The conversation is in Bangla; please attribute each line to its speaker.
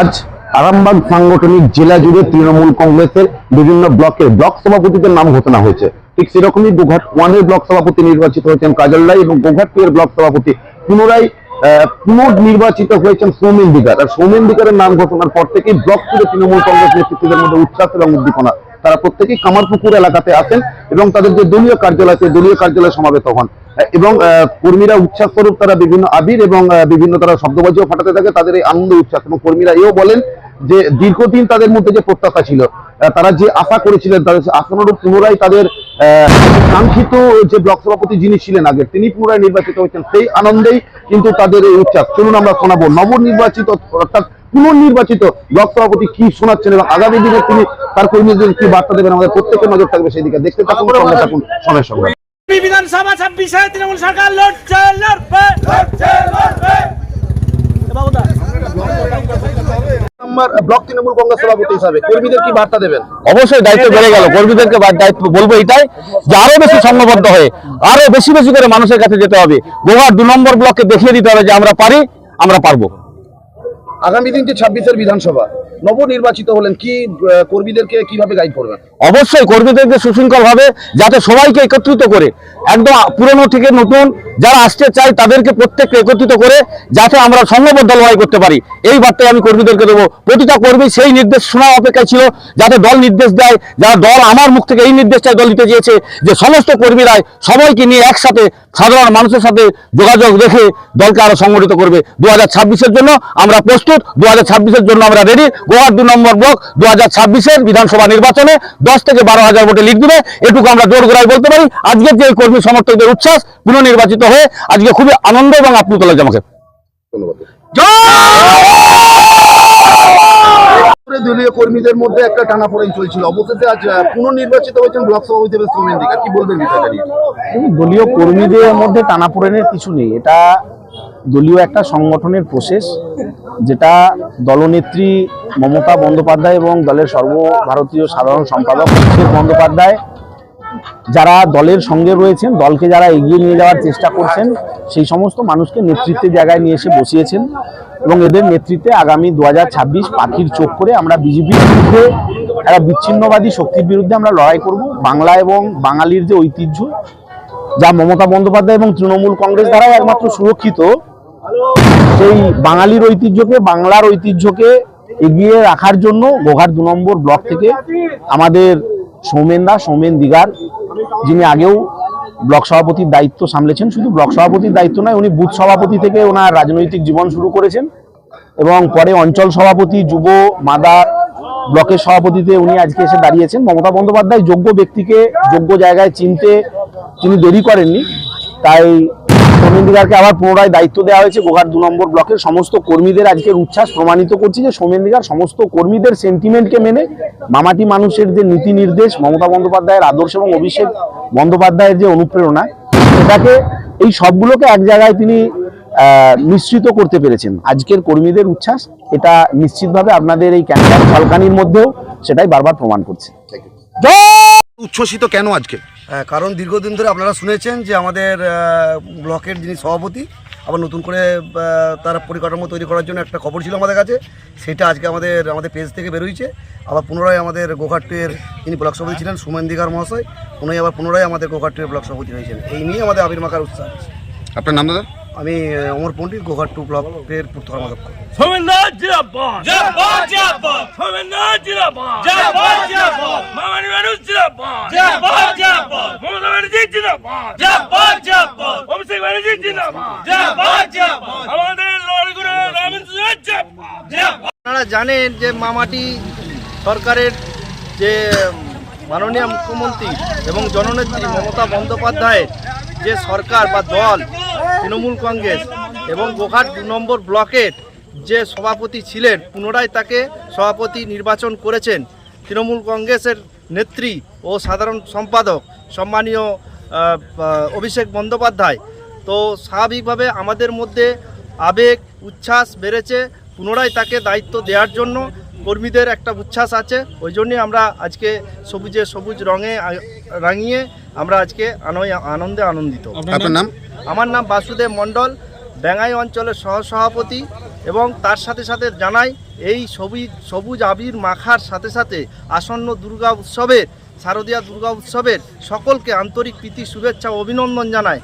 Speaker 1: আজ আরামবাগ সাংগঠনিক জেলা জুড়ে তৃণমূল কংগ্রেসের বিভিন্ন ব্লকের ব্লক সভাপতিদের নাম ঘোষণা হয়েছে। ঠিক সেরকমই গোঘাট ওয়ানের ব্লক সভাপতি নির্বাচিত হয়েছেন কাজল রায় এবং গোঘাট টু এর ব্লক সভাপতি পুনরায় পুনর্নির্বাচিত হয়েছেন সৌমেন দিগার। আর সৌমেন দিগারের নাম ঘোষণার পর থেকেই ব্লক জুড়ে তৃণমূল কংগ্রেস নেতৃত্বের মধ্যে উচ্ছ্বাস এবং উদ্দীপনা। তারা প্রত্যেকেই কামারপুকুর এলাকাতে আসেন এবং তাদের যে দলীয় কার্যালয়, সেই দলীয় কার্যালয়ে সমাবেত হন। এবং কর্মীরা উচ্ছ্বাস স্বরূপ তারা বিভিন্ন আবির এবং বিভিন্ন তারা শব্দবাজিও ফাটাতে থাকে, তাদের এই আনন্দ উচ্ছ্বাস। এবং কর্মীরা এও বলেন যে দীর্ঘদিন তাদের মধ্যে যে প্রত্যাশা ছিল তারা যে আশা করেছিলেন, তাদের আশানুরূপ পুনরায় তাদের কাঙ্ক্ষিত যে ব্লক সভাপতি যিনি ছিলেন আগে, তিনি পুনরায় নির্বাচিত হয়েছেন। সেই আনন্দেই কিন্তু তাদের এই উচ্ছ্বাস। চলুন আমরা শোনাবো, নবনির্বাচিত অর্থাৎ পুনর্নির্বাচিত ব্লক সভাপতি কি শোনাচ্ছেন এবং আগামী দিনে তিনি তার কর্মীদের কি বার্তা দেবেন? আমাদের প্রত্যেকের নজর থাকবে সেই দিকে দেখতে থাকুন, সঙ্গে থাকুন সঙ্গে।
Speaker 2: আগামী বিধানসভা ছাব্বিশে তৃণমূল সরকার লড়ছে লড়বে। বাবুদা।
Speaker 1: নম্বর ব্লক তৃণমূল কংগ্রেস সভাপতি হিসাবে কর্মীদের কি বার্তা দেবেন?
Speaker 3: অবশ্যই দায়িত্ব বেড়ে গেল। কর্মীদেরকে দায়িত্ব বলব এটাই যে আরও বেশি সংঘবদ্ধ হয়ে আরও বেশি বেশি করে মানুষের কাছে যেতে হবে। গোহার দু নম্বর ব্লককে দেখিয়ে দিতে হবে যে আমরা পারি আমরা পারব।
Speaker 1: আগামী দিন যে ছাব্বিশের বিধানসভা? নবনির্বাচিত হলেন, কি কর্মীদেরকে কীভাবে গাইড করবেন?
Speaker 3: অবশ্যই কর্মীদেরকে সুশৃঙ্খল ভাবে যাতে সবাইকে একত্রিত করে, একদম পুরনো থেকে নতুন যারা আসতে চায় তাদেরকে প্রত্যেককে একত্রিত করে যাতে আমরা সংঘবদ্ধ লড়াই করতে পারি। এই বার্তায় আমি কর্মীদেরকে দেবো। প্রতিটা কর্মী সেই নির্দেশ শোনার অপেক্ষায় ছিল, যাতে দল নির্দেশ দেয়, যারা দল আমার মুখ থেকে এই নির্দেশটাই দল দিতে চেয়েছে যে সমস্ত কর্মীরাই সবাইকে নিয়ে একসাথে সাধারণ মানুষের সাথে যোগাযোগ রেখে দলকে আরও সংগঠিত করবে। দু হাজার জন্য আমরা প্রস্তুত, দু হাজার জন্য আমরা রেডি গোয়ার দু নম্বর ব্লক দু হাজার ছাব্বিশের বিধানসভা নির্বাচনে দশ থেকে বারো হাজার ভোটে লিখ দিবে। এটুকু আমরা জোর গোড়ায় বলতে পারি আজকের যে এই কর্মী সমর্থকদের উচ্ছ্বাস পুনর্নির্বাচিত হয়ে আজকে খুবই আনন্দ এবং আপ্লুত লাগছে আমাকে।
Speaker 1: দলীয় কর্মীদের মধ্যে একটা টানাপোড়েন চলছিল। অবশেষে আজ পুনর্নির্বাচিত হয়েছেন ব্লক সভাপতি কি বলবেন
Speaker 4: দলীয় কর্মীদের মধ্যে টানাপোড়েনের কিছু নেই। এটা দলীয় একটা সংগঠনের প্রসেস যেটা দলনেত্রী মমতা বন্দ্যোপাধ্যায় এবং দলের সর্বভারতীয় সাধারণ সম্পাদক অভিষেক বন্দ্যোপাধ্যায়, যারা দলের সঙ্গে রয়েছেন, দলকে যারা এগিয়ে নিয়ে যাওয়ার চেষ্টা করছেন, সেই সমস্ত মানুষকে নেতৃত্বের জায়গায় নিয়ে এসে বসিয়েছেন এবং এদের নেতৃত্বে আগামী দু হাজার ছাব্বিশ পাখির চোখ করে আমরা বিজেপির বিরুদ্ধে একটা বিচ্ছিন্নবাদী শক্তির বিরুদ্ধে আমরা লড়াই করব। বাংলা এবং বাঙালির যে ঐতিহ্য যা মমতা বন্দ্যোপাধ্যায় এবং তৃণমূল কংগ্রেস দ্বারাও একমাত্র সুরক্ষিত, সেই বাঙালির ঐতিহ্যকে, বাংলার ঐতিহ্যকে এগিয়ে রাখার জন্য গোঘাট দু নম্বর ব্লক থেকে আমাদের সৌমেন দা, সৌমেন দিগার, যিনি আগেও ব্লক সভাপতির দায়িত্ব সামলেছেন। শুধু ব্লক সভাপতির দায়িত্ব নয়, উনি বুথ সভাপতি থেকে ওনার রাজনৈতিক জীবন শুরু করেছেন এবং পরে অঞ্চল সভাপতি, যুব, মাদার ব্লকের সভাপতিতে উনি আজকে এসে দাঁড়িয়েছেন। মমতা বন্দ্যোপাধ্যায় যোগ্য ব্যক্তিকে যোগ্য জায়গায় চিনতে তিনি দেরি করেননি। তাই সোমেন্দিগারকে আবার পুনরায় দায়িত্ব দেওয়া হয়েছে। গোঘাট দু নম্বর ব্লকের সমস্ত কর্মীদের আজকের উচ্ছ্বাস প্রমাণিত করছে যে সোমেন্দিগার সমস্ত কর্মীদের সেন্টিমেন্টকে মেনে মামাটি মানুষের যে নীতি নির্দেশ, মমতা বন্দ্যোপাধ্যায়ের আদর্শ এবং অভিষেক বন্দ্যোপাধ্যায়ের যে অনুপ্রেরণা, সেটাকে এই সবগুলোকে এক জায়গায় তিনি মিশ্রিত করতে পেরেছেন। আজকের কর্মীদের উচ্ছ্বাস এটা নিশ্চিতভাবে আপনাদের এই ক্যান্সার ঝলকানির মধ্যেও সেটাই বারবার প্রমাণ করছে।
Speaker 1: উচ্ছ্বসিত কেন আজকে?
Speaker 5: হ্যাঁ, কারণ দীর্ঘদিন ধরে আপনারা শুনেছেন যে আমাদের ব্লকের যিনি সভাপতি আবার নতুন করে তার পরিকাঠামো তৈরি করার জন্য একটা খবর ছিল আমাদের কাছে। সেটা আজকে আমাদের আমাদের পেজ থেকে বেরোইছে। আবার পুনরায় আমাদের গোঘাটের যিনি ব্লক সভাপতি ছিলেন সুমেন দিগার মহাশয় উনি আবার পুনরায় আমাদের গোঘাটের ব্লক সভাপতি হয়েছেন। এই নিয়ে আমাদের আবির মাখার উৎসাহ আছে।
Speaker 1: আপনার নাম দাদা?
Speaker 5: আমি অমর পণ্ডিত গোঘাট টু ব্লকের
Speaker 2: জিরাবাদ
Speaker 5: আপনারা জানেন যে মামাটি সরকারের যে মাননীয় মুখ্যমন্ত্রী এবং জননেত্রী মমতা বন্দ্যোপাধ্যায়ের যে সরকার বা দল তৃণমূল কংগ্রেস এবং গোঘাট দু নম্বর ব্লকের যে সভাপতি ছিলেন, পুনরায় তাকে সভাপতি নির্বাচন করেছেন। তৃণমূল কংগ্রেসের নেত্রী ও সাধারণ সম্পাদক সম্মানীয় অভিষেক বন্দ্যোপাধ্যায়। তো স্বাভাবিকভাবে আমাদের মধ্যে আবেগ, উচ্ছ্বাস বেড়েছে পুনরায় তাকে দায়িত্ব দেওয়ার জন্য। কর্মীদের একটা উচ্ছ্বাস আছে। ওই জন্যই আমরা আজকে সবুজে সবুজ রঙে রাঙিয়ে আমরা আজকে আনন্দে আনন্দিত।
Speaker 1: আপনার নাম?
Speaker 5: আমার নাম বাসুদেব মণ্ডল ব্যাঙ্গাই অঞ্চলের সহ সভাপতি এবং তার সাথে সাথে জানাই এই সবুজ সবুজ আবির মাখার সাথে সাথে আসন্ন দুর্গা উৎসবের শারদীয়া দুর্গা উৎসবের সকলকে আন্তরিক প্রীতি শুভেচ্ছা ও অভিনন্দন জানায়